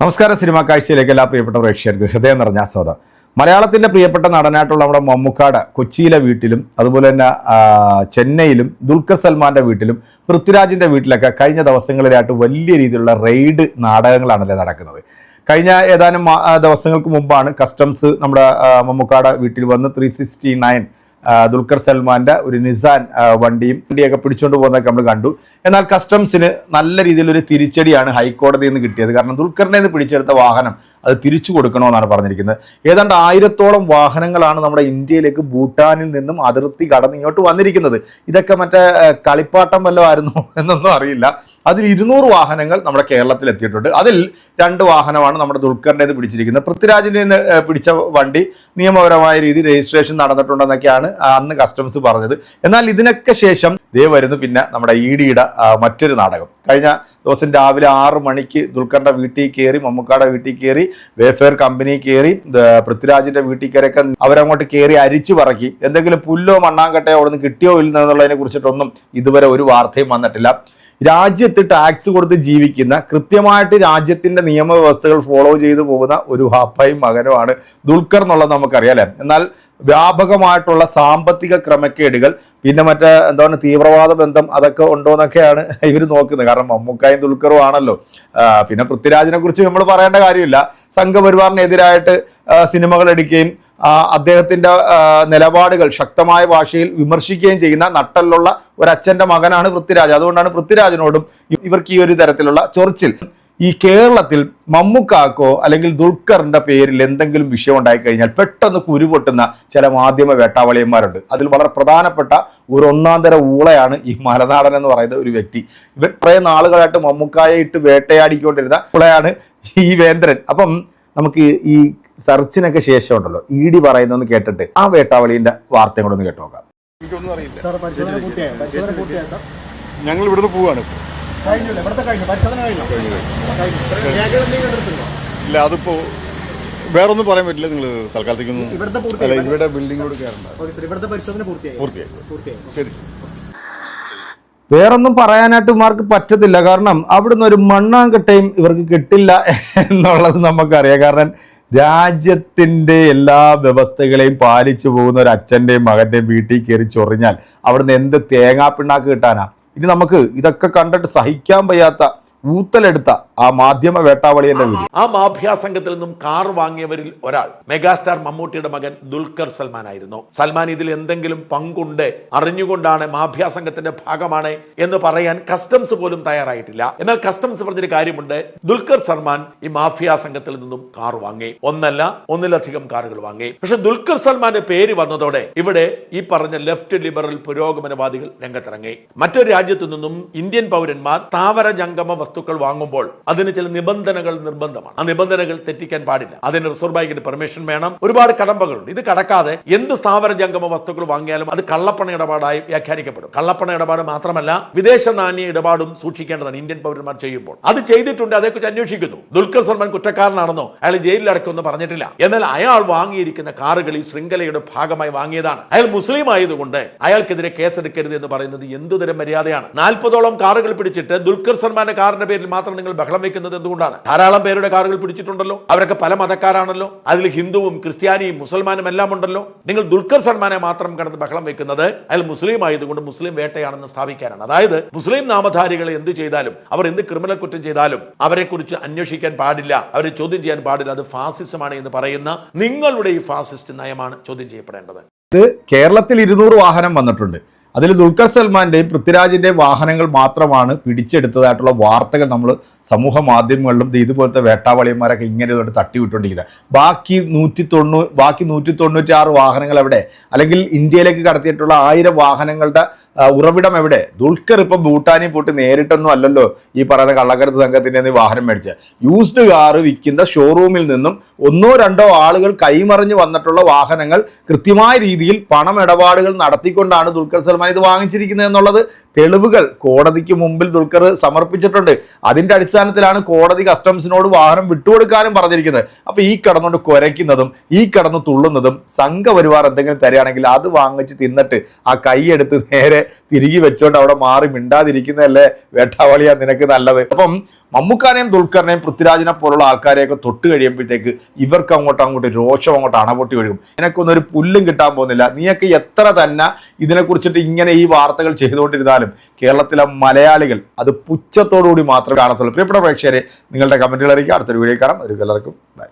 നമസ്കാരം സിനിമാ കാഴ്ചയിലേക്ക് എല്ലാ പ്രിയപ്പെട്ട പ്രേക്ഷകർക്ക്. ഹൃദയം നിറഞ്ഞ സ്വാഗതം മലയാളത്തിന്റെ പ്രിയപ്പെട്ട നടനായിട്ടുള്ള നമ്മുടെ മമ്മൂക്കാട് കൊച്ചിയിലെ വീട്ടിലും അതുപോലെ തന്നെ ചെന്നൈയിലും ദുൽഖർ സൽമാന്റെ വീട്ടിലും പൃഥ്വിരാജിന്റെ വീട്ടിലൊക്കെ കഴിഞ്ഞ ദിവസങ്ങളിലായിട്ട് വലിയ രീതിയിലുള്ള റെയ്ഡ് നാടകങ്ങളാണല്ലേ നടക്കുന്നത്. കഴിഞ്ഞ ഏതാനും ദിവസങ്ങൾക്ക് മുമ്പാണ് കസ്റ്റംസ് നമ്മുടെ മമ്മുക്കാട് വീട്ടിൽ വന്ന് ത്രീ സിക്സ്റ്റി നയൻ ദുൽഖർ സൽമാന്റെ ഒരു നിസാൻ വണ്ടിയും വണ്ടിയൊക്കെ പിടിച്ചുകൊണ്ട് പോകുന്നതൊക്കെ നമ്മൾ കണ്ടു. എന്നാൽ കസ്റ്റംസിന് നല്ല രീതിയിലൊരു തിരിച്ചടിയാണ് ഹൈക്കോടതിയിൽ നിന്ന് കിട്ടിയത്. കാരണം ദുൽഖറിനെ നിന്ന് പിടിച്ചെടുത്ത വാഹനം അത് തിരിച്ചു കൊടുക്കണമെന്നാണ് പറഞ്ഞിരിക്കുന്നത്. ഏതാണ്ട് ആയിരത്തോളം വാഹനങ്ങളാണ് നമ്മുടെ ഇന്ത്യയിലേക്ക് ഭൂട്ടാനിൽ നിന്നും അതിർത്തി കടന്ന് ഇങ്ങോട്ട് വന്നിരിക്കുന്നത്. ഇതൊക്കെ മറ്റേ കളിപ്പാട്ടം വല്ലതും ആയിരുന്നു എന്നൊന്നും അറിയില്ല. അതിൽ ഇരുന്നൂറ് വാഹനങ്ങൾ നമ്മുടെ കേരളത്തിൽ എത്തിയിട്ടുണ്ട്. അതിൽ രണ്ട് വാഹനമാണ് നമ്മുടെ ദുൽഖറിന്റെ പിടിച്ചിരിക്കുന്നത്. പൃഥ്വിരാജിന്റെ പിടിച്ച വണ്ടി നിയമപരമായ രീതിയിൽ രജിസ്ട്രേഷൻ നടന്നിട്ടുണ്ടെന്നൊക്കെയാണ് അന്ന് കസ്റ്റംസ് പറഞ്ഞത്. എന്നാൽ ഇതിനൊക്കെ ശേഷം ദേ വരുന്നു പിന്നെ നമ്മുടെ ഇ ഡിയുടെ മറ്റൊരു നാടകം. കഴിഞ്ഞ ദിവസം രാവിലെ ആറ് മണിക്ക് ദുൽഖറിന്റെ വീട്ടിൽ കയറി മമ്മൂക്കാടെ വീട്ടിൽ കയറി വേഫെയർ കമ്പനി കയറി പൃഥ്വിരാജിന്റെ വീട്ടിൽ കയറിയൊക്കെ അവരങ്ങോട്ട് കയറി അരിച്ചു പറക്കി. എന്തെങ്കിലും പുല്ലോ മണ്ണാങ്കട്ടയോ അവിടെ നിന്ന് കിട്ടിയോ ഇല്ല എന്നുള്ളതിനെ കുറിച്ചിട്ടൊന്നും ഇതുവരെ ഒരു വാർത്തയും വന്നിട്ടില്ല. രാജ്യത്ത് ടാക്സ് കൊടുത്ത് ജീവിക്കുന്ന കൃത്യമായിട്ട് രാജ്യത്തിന്റെ നിയമവ്യവസ്ഥകൾ ഫോളോ ചെയ്തു പോകുന്ന ഒരു ഹാപ്പയും മകനുമാണ് ദുൽഖർ എന്നുള്ളത് നമുക്കറിയാം അല്ലേ? എന്നാൽ വ്യാപകമായിട്ടുള്ള സാമ്പത്തിക ക്രമക്കേടുകൾ പിന്നെ മറ്റേ എന്താണ് തീവ്രവാദ ബന്ധം അതൊക്കെ ഉണ്ടോ എന്നൊക്കെയാണ് ഇവർ നോക്കുന്നത്. കാരണം മമ്മൂക്കായും ദുൽഖറും ആണല്ലോ. പിന്നെ പൃഥ്വിരാജിനെ കുറിച്ച് നമ്മൾ പറയേണ്ട കാര്യമില്ല. സംഘപരിവാറിനെതിരായിട്ട് സിനിമകൾ എടുക്കുകയും ആ, അദ്ദേഹത്തിന്റെ നിലപാടുകൾ ശക്തമായ ഭാഷയിൽ വിമർശിക്കുകയും ചെയ്യുന്ന നട്ടലിലുള്ള ഒരു അച്ഛന്റെ മകനാണ് പൃഥ്വിരാജ്. അതുകൊണ്ടാണ് പൃഥ്വിരാജിനോടും ഇവർക്ക് ഈ ഒരു തരത്തിലുള്ള ചൊറിച്ചിൽ. ഈ കേരളത്തിൽ മമ്മുക്കാക്കോ അല്ലെങ്കിൽ ദുൽഖറിന്റെ പേരിൽ എന്തെങ്കിലും വിഷയം ഉണ്ടായി കഴിഞ്ഞാൽ പെട്ടെന്ന് കുരുപൊട്ടുന്ന ചില മാധ്യമ വേട്ടാവളിയന്മാരുണ്ട്. അതിൽ വളരെ പ്രധാനപ്പെട്ട ഒരു ഒന്നാം തര ഊളയാണ് ഈ മലനാടൻ എന്ന് പറയുന്ന ഒരു വ്യക്തി. ഇവൻ കുറേ നാളുകളായിട്ട് മമ്മുക്കായെ ഇട്ട് വേട്ടയാടിക്കൊണ്ടിരുന്ന ഊളയാണ് ഈ വേന്ദ്രൻ. അപ്പം നമുക്ക് ഈ സെർച്ചിനൊക്കെ ശേഷം ഉണ്ടല്ലോ ഇ ഡി പറയുന്നതെന്ന് കേട്ടിട്ട് ആ വേട്ടാവളിന്റെ വാർത്തയും കൂടെ ഒന്ന് കേട്ടോക്കാം എനിക്കൊന്നും അറിയില്ല. ഞങ്ങൾ ഇവിടുന്ന് പോവാണ് ഇല്ല അതിപ്പോ വേറൊന്നും പറയാൻ പറ്റില്ല. നിങ്ങൾ തൽക്കാലത്തേക്കൊന്നും ഇവിടുത്തെ അല്ല ഇവിടെ കയറണ്ട. ശരി ശരി. വേറൊന്നും പറയാനായിട്ട് ഇവർക്ക് പറ്റത്തില്ല. കാരണം അവിടുന്ന് ഒരു മണ്ണാങ്കട്ടയും ഇവർക്ക് കിട്ടില്ല എന്നുള്ളത് നമുക്കറിയാം. കാരണം രാജ്യത്തിന്റെ എല്ലാ വ്യവസ്ഥകളെയും പാലിച്ചു പോകുന്ന ഒരു അച്ഛന്റെയും മകന്റെയും വീട്ടിൽ കയറി ചൊറിഞ്ഞാൽ അവിടുന്ന് എന്ത് തേങ്ങാപ്പിണ്ണാക്ക് കിട്ടാനാ? ഇനി നമുക്ക് ഇതൊക്കെ കണ്ടിട്ട് സഹിക്കാൻ വയ്യാത്ത ഊത്തലെടുത്ത ആ മാധ്യമ വേട്ടാവളിയന്റെ വിധി. ആ മാഫിയാ സംഘത്തിൽ നിന്നും കാർ വാങ്ങിയവരിൽ ഒരാൾ. മെഗാസ്റ്റാർ മമ്മൂട്ടിയുടെ മകൻ ദുൽഖർ സൽമാൻ ആയിരുന്നു സൽമാൻ ഇതിൽ എന്തെങ്കിലും പങ്കുണ്ട് അറിഞ്ഞുകൊണ്ടാണ് മാഫിയാ സംഘത്തിന്റെ ഭാഗമാണ് എന്ന് പറയാൻ കസ്റ്റംസ് പോലും തയ്യാറായിട്ടില്ല. എന്നാൽ കസ്റ്റംസ് പറഞ്ഞൊരു കാര്യമുണ്ട് ദുൽഖർ സൽമാൻ ഈ മാഫിയാ സംഘത്തിൽ നിന്നും കാർ വാങ്ങി. ഒന്നല്ല ഒന്നിലധികം കാറുകൾ വാങ്ങി. പക്ഷെ ദുൽഖർ സൽമാന്റെ പേര് വന്നതോടെ ഇവിടെ ഈ പറഞ്ഞ ലെഫ്റ്റ് ലിബറൽ പുരോഗമനവാദികൾ രംഗത്തിറങ്ങി. മറ്റൊരു രാജ്യത്തു നിന്നും ഇന്ത്യൻ പൗരന്മാർ താവര ജംഗമ വസ്തുക്കൾ വാങ്ങുമ്പോൾ അതിന് ചില നിബന്ധനകൾ നിർബന്ധമാണ്. ആ നിബന്ധനകൾ തെറ്റിക്കാൻ പാടില്ല. അതിന് റിസർവ് ബാങ്കിന്റെ പെർമിഷൻ വേണം. ഒരുപാട് കടമ്പകളുണ്ട്. ഇത് കടക്കാതെ എന്ത് സ്ഥാപന ജംഗമ വസ്തുക്കൾ വാങ്ങിയാലും അത് കള്ളപ്പണ ഇടപാടായി വ്യാഖ്യാനിക്കപ്പെടും. കള്ളപ്പണ ഇടപാട് മാത്രമല്ല വിദേശ നാണ്യ ഇടപാടും സൂക്ഷിക്കേണ്ടതാണ് ഇന്ത്യൻ പൗരന്മാർ ചെയ്യുമ്പോൾ. അത് ചെയ്തിട്ടുണ്ട് അതേക്കുറിച്ച് അന്വേഷിക്കുന്നു. ദുൽഖർ സൽമാൻ കുറ്റക്കാരനാണെന്നോ അയാൾ ജയിലിലടക്കുമെന്ന് പറഞ്ഞിട്ടില്ല. എന്നാൽ അയാൾ വാങ്ങിയിരിക്കുന്ന കാറുകൾ ഈ ശൃംഖലയുടെ ഭാഗമായി വാങ്ങിയതാണ്. അയാൾ മുസ്ലിം ആയതുകൊണ്ട് അയാൾക്കെതിരെ കേസെടുക്കരുത് എന്ന് പറയുന്നത് എന്തുതരം മര്യാദയാണ്. നാൽപ്പതോളം കാറുകൾ പിടിച്ചിട്ട് ദുൽഖർ സൽമാന്റെ കാറിന്റെ പേരിൽ മാത്രം നിങ്ങൾ ബഹളം വെക്കുന്നത് എന്തുകൊണ്ടാണ്? ധാരാളം പേരുടെ കാറുകൾ പിടിച്ചിട്ടുണ്ടല്ലോ. അവരൊക്കെ പല മതക്കാരാണല്ലോ. അതിൽ ഹിന്ദുവും ക്രിസ്ത്യാനിയും മുസൽമാനും എല്ലാം ഉണ്ടല്ലോ. നിങ്ങൾ ദുൽഖർ സൽമാനെ മാത്രം കടന്ന് ബഹളം വെക്കുന്നത് അയാൾ മുസ്ലിം ആയതുകൊണ്ട് മുസ്ലിം വേട്ടയാണെന്ന് സ്ഥാപിക്കാനാണ്. അതായത് മുസ്ലിം നാമധാരികൾ എന്ത് ചെയ്താലും അവർ എന്ത് ക്രിമിനൽ കുറ്റം ചെയ്താലും അവരെ കുറിച്ച് അന്വേഷിക്കാൻ പാടില്ല. അവരെ ചോദ്യം ചെയ്യാൻ പാടില്ല. അത് ഫാസിസമാണ് എന്ന് പറയുന്ന നിങ്ങളുടെ ഈ ഫാസിസ്റ്റ് നയമാണ് ചോദ്യം ചെയ്യപ്പെടേണ്ടത്. ഇത് കേരളത്തിൽ ഇരുന്നൂറ് വാഹനം വന്നിട്ടുണ്ട്. അതിൽ ദുൽഖർ സൽമാന്റെയും പൃഥ്വിരാജിന്റെയും വാഹനങ്ങൾ മാത്രമാണ് പിടിച്ചെടുത്തതായിട്ടുള്ള വാർത്തകൾ നമ്മൾ സമൂഹ മാധ്യമങ്ങളിലും ഇതുപോലത്തെ വേട്ടാവളിയന്മാരൊക്കെ ഇങ്ങനെ ഇതുകൊണ്ട് തട്ടിവിട്ടുകൊണ്ടിരിക്കുന്നത് ബാക്കി നൂറ്റി തൊണ്ണൂ ബാക്കി നൂറ്റി തൊണ്ണൂറ്റി വാഹനങ്ങൾ എവിടെ? അല്ലെങ്കിൽ ഇന്ത്യയിലേക്ക് കടത്തിയിട്ടുള്ള ആയിരം വാഹനങ്ങളുടെ ഉറവിടം എവിടെ? ദുൽഖർ ഇപ്പം ഭൂട്ടാനിൽ പോയിട്ട് നേരിട്ടൊന്നും അല്ലല്ലോ ഈ പറയുന്ന കള്ളക്കടത്ത് സംഘത്തിന്റെ വാഹനം മേടിച്ച്. യൂസ്ഡ് കാർ വിൽക്കുന്ന ഷോറൂമിൽ നിന്നും ഒന്നോ രണ്ടോ ആളുകൾ കൈമറിഞ്ഞ് വന്നിട്ടുള്ള വാഹനങ്ങൾ കൃത്യമായ രീതിയിൽ പണം ഇടപാടുകൾ നടത്തിക്കൊണ്ടാണ് ദുൽഖർ സൽമാൻ ഇത് വാങ്ങിച്ചിരിക്കുന്നത് എന്നുള്ളത് തെളിവുകൾ കോടതിക്ക് മുമ്പിൽ ദുൽഖർ സമർപ്പിച്ചിട്ടുണ്ട്. അതിന്റെ അടിസ്ഥാനത്തിലാണ് കോടതി കസ്റ്റംസിനോട് വാഹനം വിട്ടുകൊടുക്കാനും പറഞ്ഞിരിക്കുന്നത്. അപ്പോൾ ഈ കടന്നുകൊണ്ട് കുരയ്ക്കുന്നതും ഈ കടന്ന് തുള്ളുന്നതും സംഘപരിവാർ എന്തെങ്കിലും തരികയാണെങ്കിൽ അത് വാങ്ങിച്ച് തിന്നിട്ട് ആ കൈയെടുത്ത് നേരെ തിരികെ വെച്ചോണ്ട് അവിടെ മാറി മിണ്ടാതിരിക്കുന്നതല്ലേ വേട്ടാവളിയാ നിനക്ക് നല്ലത്. അപ്പം മമ്മൂക്കാനെയും ദുൽഖറിനെയും പൃഥ്വിരാജിനെ പോലുള്ള ആൾക്കാരെയൊക്കെ തൊട്ട് കഴിയുമ്പോഴത്തേക്ക് ഇവർക്ക് അങ്ങോട്ട് അങ്ങോട്ട് രോഷം അങ്ങോട്ട് അണപൊട്ടി ഒഴുകും. നിനക്കൊന്നും ഒരു പുല്ലും കിട്ടാൻ പോകുന്നില്ല. നീയൊക്കെ എത്ര തന്നെ ഇതിനെക്കുറിച്ചിട്ട് ഇങ്ങനെ ഈ വാർത്തകൾ ചെയ്തുകൊണ്ടിരുന്നാലും കേരളത്തിലെ മലയാളികൾ അത് പുച്ഛത്തോടുകൂടി മാത്രമേ കാണത്തുള്ളൂ. പ്രിയപ്പെട്ട പ്രേക്ഷകരെ നിങ്ങളുടെ കമന്റുകൾ അറിയിക്കുക. അടുത്തൊരു വീഡിയോ കാണാം. ഒരു എല്ലാവർക്കും ബൈ.